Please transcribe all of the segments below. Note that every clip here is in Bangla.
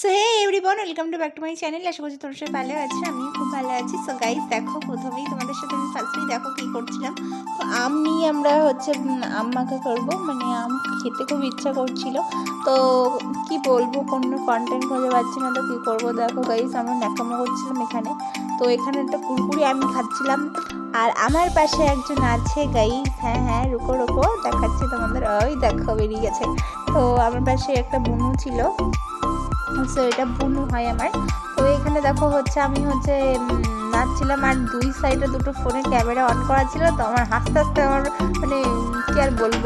So hey everyone welcome to back to my channel আশা করছি তোমরা সবাই ভালো আছো আমি খুব ভালো আছি। সো গাইস দেখো, প্রথমেই তোমাদের সাথে আমি ফার্স্টেই দেখো কী করছিলাম। তো আম আমরা হচ্ছে আম মাখা করব। মানে আম খেতে খুব ইচ্ছা করছিল। তো কি বলব, কোনো কন্টেন্ট খুঁজে পাচ্ছি না, তো কী করব? দেখো গাইস আমরা ন্যাকামো করছিলাম এখানে। তো এখানে একটা কুরকুরি আমি খাচ্ছিলাম। আর আমার পাশে একজন আছে গাইস হ্যাঁ হ্যাঁ রুকো রুকো, দেখাচ্ছি তোমাদের। ওই দেখো, বেরিয়ে গেছে। তো আমার পাশে একটা বুনু ছিল। সো এটা বুনু হয় আমার। তো এখানে দেখো হচ্ছে আমি হচ্ছে নাচছিলাম আর দুই সাইডে দুটো ফোনে ক্যামেরা অন করা ছিল। তো আমার হাসতে হাসতে আমার মানে কি আর বলব?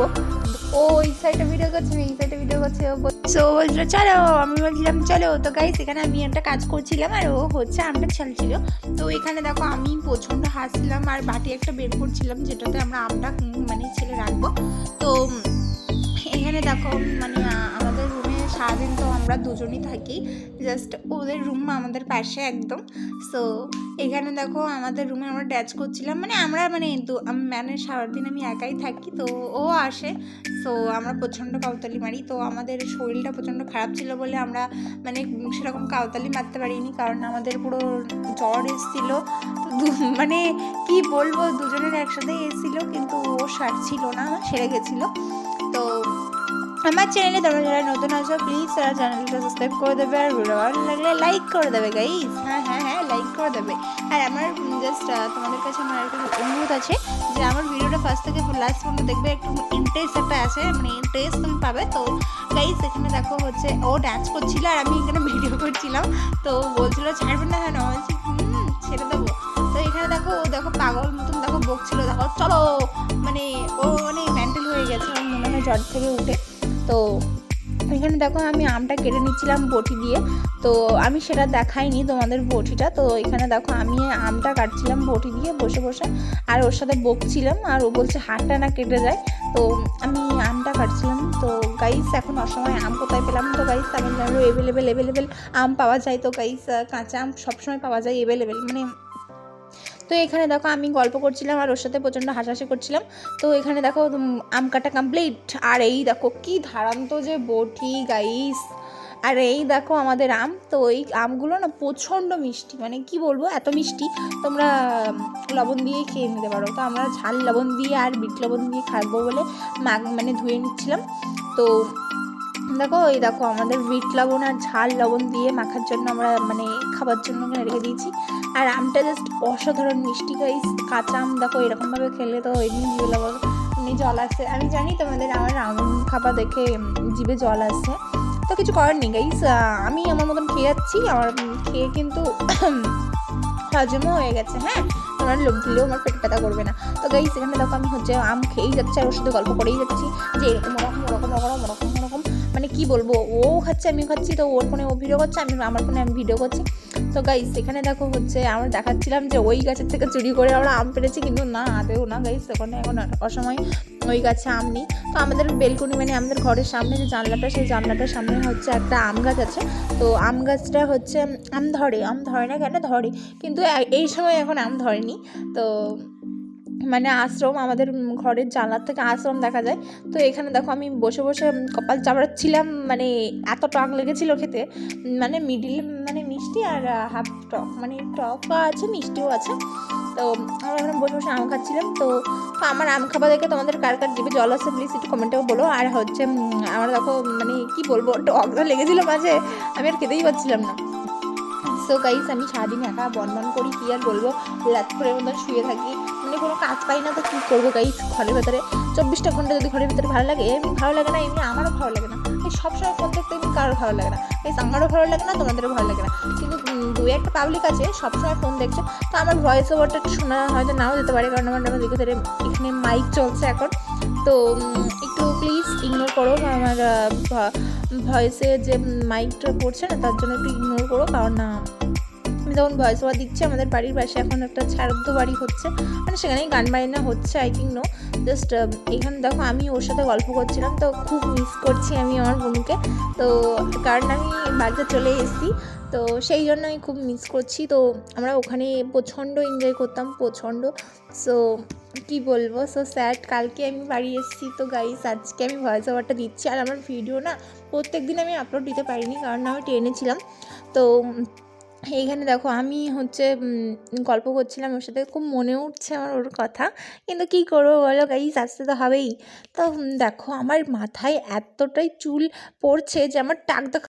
ও ওই সাইডে ভিডিও করছে এই সাইডে ভিডিও করছে, ও সো বলছিল, চলো, আমি বলছিলাম, চলো, তো গাইস এখানে আমি একটা কাজ করছিলাম আর ও হচ্ছে আমটা ছালছিল তো এখানে দেখো আমি প্রচণ্ড হাসছিলাম আর বাটি একটা বের করছিলাম, যেটাতে আমরা আমটা মানে ছেলে রাখব। তো, এখানে দেখো মানে সারাদিন তো আমরা দুজনই থাকি। জাস্ট ওদের রুম আমাদের পাশে একদম। সো এখানে দেখো আমাদের রুমে আমরা ড্যাচ করছিলাম। মানে আমরা মানে মানে সারাদিন আমি একাই থাকি, তো ও আসে। সো আমরা প্রচণ্ড কাউতালি মারি। তো আমাদের শরীরটা প্রচণ্ড খারাপ ছিল বলে আমরা মানে সেরকম কাউতালি মারতে পারিনি। কারণ আমাদের পুরো জ্বর এসেছিল। মানে কি বলব, দুজনের একসাথে এসেছিল, কিন্তু ও সারছিল না, সেরে গেছিল। আমার চ্যানেলে তোমরা যারা নতুন আছো প্লিজ তারা চ্যানেলটা সাবস্ক্রাইব করে দেবে আর ভিডিও ভালো লাগলে লাইক করে দেবে গাইস হ্যাঁ হ্যাঁ হ্যাঁ লাইক করে দেবে। আর আমার জাস্ট তোমাদের কাছে আমার একটা অনুরোধ আছে যে আমার ভিডিওটা ফার্স্ট থেকে লাস্ট পর্যন্ত দেখবে, একটু ইন্টারেস্ট একটা আছে মানে ইন্টারেস্ট তুমি পাবে। তো গাইস এখানে দেখো হচ্ছে ও ডান্স করছিল আর আমি এখানে ভিডিও করছিলাম। তো বলছিল ছাড়বেন না আমি বলছি, হুম, ছেড়ে দেবো। তো এখানে দেখো, ও দেখো পাগল মতন দেখো বকছিল। দেখো, চলো। মানে ও মানে মেন্টাল হয়ে গেছে মনে হয় জ্বর থেকে উঠে। তো এখানে দেখো আমি আমটা কেটে নিচ্ছিলাম বটি দিয়ে। তো আমি সেটা দেখাইনি তোমাদের বটিটা। তো এখানে দেখো আমি আমটা কাটছিলাম বটি দিয়ে বসে বসে। আর ওর সাথে বকছিলাম আর ও বলছে হাতটা না কেটে যায়। তো আমি আমটা কাটছিলাম। তো গাইস এখন অসময় আম কোথায় পেলাম? তো গাইস জানো এভেলেবেল এভেলেবেল আম পাওয়া যায়। তো গাইস কাঁচা আম সবসময় পাওয়া যায় এভেলেবেল মানে তো এখানে দেখো আমি গল্প করছিলাম আর ওর সাথে প্রচণ্ড হাসাহাসি করছিলাম। তো এখানে দেখো আম কাটা কমপ্লিট আর এই দেখো, কি ধারান্ত যে বটি গাইস আর এই দেখো আমাদের আম। তো এই আমগুলো না প্রচণ্ড মিষ্টি। মানে কি বলব, এত মিষ্টি, তোমরা লবণ দিয়ে খেয়ে নিতে পারো। তো আমরা ঝাল লবণ দিয়ে আর বিট লবণ দিয়ে খাব বলে মানে ধুয়ে নিচ্ছিলাম। তো দেখো, এই দেখো, আমাদের বিট লবণ আর ঝাল লবণ দিয়ে মাখার জন্য আমরা মানে খাবার জন্য রেখে দিয়েছি। আর আমটা জাস্ট অসাধারণ মিষ্টি গাইস কাঁচা আম, দেখো, এরকমভাবে খেলে তো এমনি জিভে লবণ এমনি জল আসছে আমি জানি তোমাদের আমার আম খাবার দেখে জিভে জল আসছে তো কিছু করার নেই গাইস আমি আমার মতন খেয়ে যাচ্ছি। আমার খেয়ে কিন্তু হজমও হয়ে গেছে হ্যাঁ? তোমরা লোক দিলেও আমার পেট ব্যথা করবে না। তো গাইস এখানে দেখো, আমি হচ্ছে আম খেয়েই যাচ্ছি আর ওর সাথে গল্প করেই যাচ্ছি যে এরকম ওরকম ওরকম ওরকম ওরকম মানে কি বলব, ও খাচ্ছে, আমিও খাচ্ছি, তো ওর ফোনে ও ভিডিও করছে, আমি, আমার ফোনে আমি ভিডিও করছি। তো গাইস এখানে দেখো হচ্ছে, আমরা দেখাচ্ছিলাম যে ওই গাছের থেকে চুরি করে আমরা আম পেরেছি, কিন্তু না, আদেও না গাইস ওখানে এখন অসময় ওই গাছে আম নেই। তো আমাদের বেলকনি মানে আমাদের ঘরের সামনে যে জানলাটা, সেই জানলাটার সামনে হচ্ছে একটা আম গাছ আছে। তো আম গাছটা হচ্ছে, আম ধরে আম ধরে না কেন, ধরে। কিন্তু এই সময় এখন আম ধরেনি। তো মানে আশ্রম আমাদের ঘরের জানলার থেকে আশ্রম দেখা যায়। তো এখানে দেখো আমি বসে বসে কপাল চাপড়াচ্ছিলাম মানে এত টক লেগেছিল খেতে। মানে মিডিল মানে মিষ্টি আর হাফ টক মানে টকও আছে, মিষ্টিও আছে। তো আমরা এখানে বসে বসে আম খাচ্ছিলাম। তো আমার আম খাবার দেখে তোমাদের কার কার জিভে জল আসছে প্লিজ একটু কমেন্টেও বলো। আর হচ্ছে আমার দেখো মানে কি বলব, টকটা লেগেছিলো মাঝে, আমি আর খেতেই পারছিলাম না। সো গাইস আমি সারাদিন একা বন বন করি, কি আর বলব? করে মতন শুয়ে থাকি। মানে কোনো কাজ পাই না তো কী করব গাইস ঘরের ভেতরে? চব্বিশটা ঘণ্টা যদি ঘরের ভিতরে ভালো লাগে, এমনি ভালো লাগে না, এমনি আমারও ভালো লাগে না। এই সবসময় ফোন দেখতে এমনি কারোর ভালো লাগে না। এই আমারও ভালো লাগে না, তোমাদেরও ভালো লাগে না। কিন্তু দু একটা পাবলিক আছে, সবসময় ফোন দেখছে। তো আমার ভয়েস ওভারটা একটু শোনা হয়তো নাও যেতে পারে, কারণ আমার আমার ভিতরে এখানে মাইক চলছে এখন। তো ইগনোর করো আমার ভয়েসে যে মাইকটা পড়ছে না, তার জন্য একটু ইগনোর করো, কারণ না আমি তখন ভয়েস ওভার দিচ্ছি, আমাদের বাড়ির পাশে এখন একটা শ্রাদ্ধ বাড়ি হচ্ছে। মানে সেখানেই গান বাজনা হচ্ছে আই থিঙ্ক নো জাস্ট এখানে দেখো আমি ওর সাথে গল্প করছিলাম, তো খুব মিস করছি আমি আমার বোনকে। তো কারণ আমি বাড়িতে চলে এসেছি, তো সেই জন্য আমি খুব মিস করছি। তো আমরা ওখানে প্রচণ্ড এনজয় করতাম, প্রচণ্ড। সো কি বলব? সো স্যাড কালকে আমি বাড়ি এসেছি। তো গাইস আজকে আমি ভয়েস ওভারটা দিচ্ছি। আর আমার ভিডিও না প্রত্যেক দিন আমি আপলোড দিতে পারিনি, কারণ আমি ট্রেনে ছিলাম। তো এইখানে দেখো আমি হচ্ছে গল্প করছিলাম ওর সাথে, খুব মনে উঠছে আমার ওর কথা, কিন্তু কি করব বলো গাইস আসতে তো হবেই। তো দেখো আমার মাথায় এতটাই চুল পড়ছে যে আমার টাক দেখা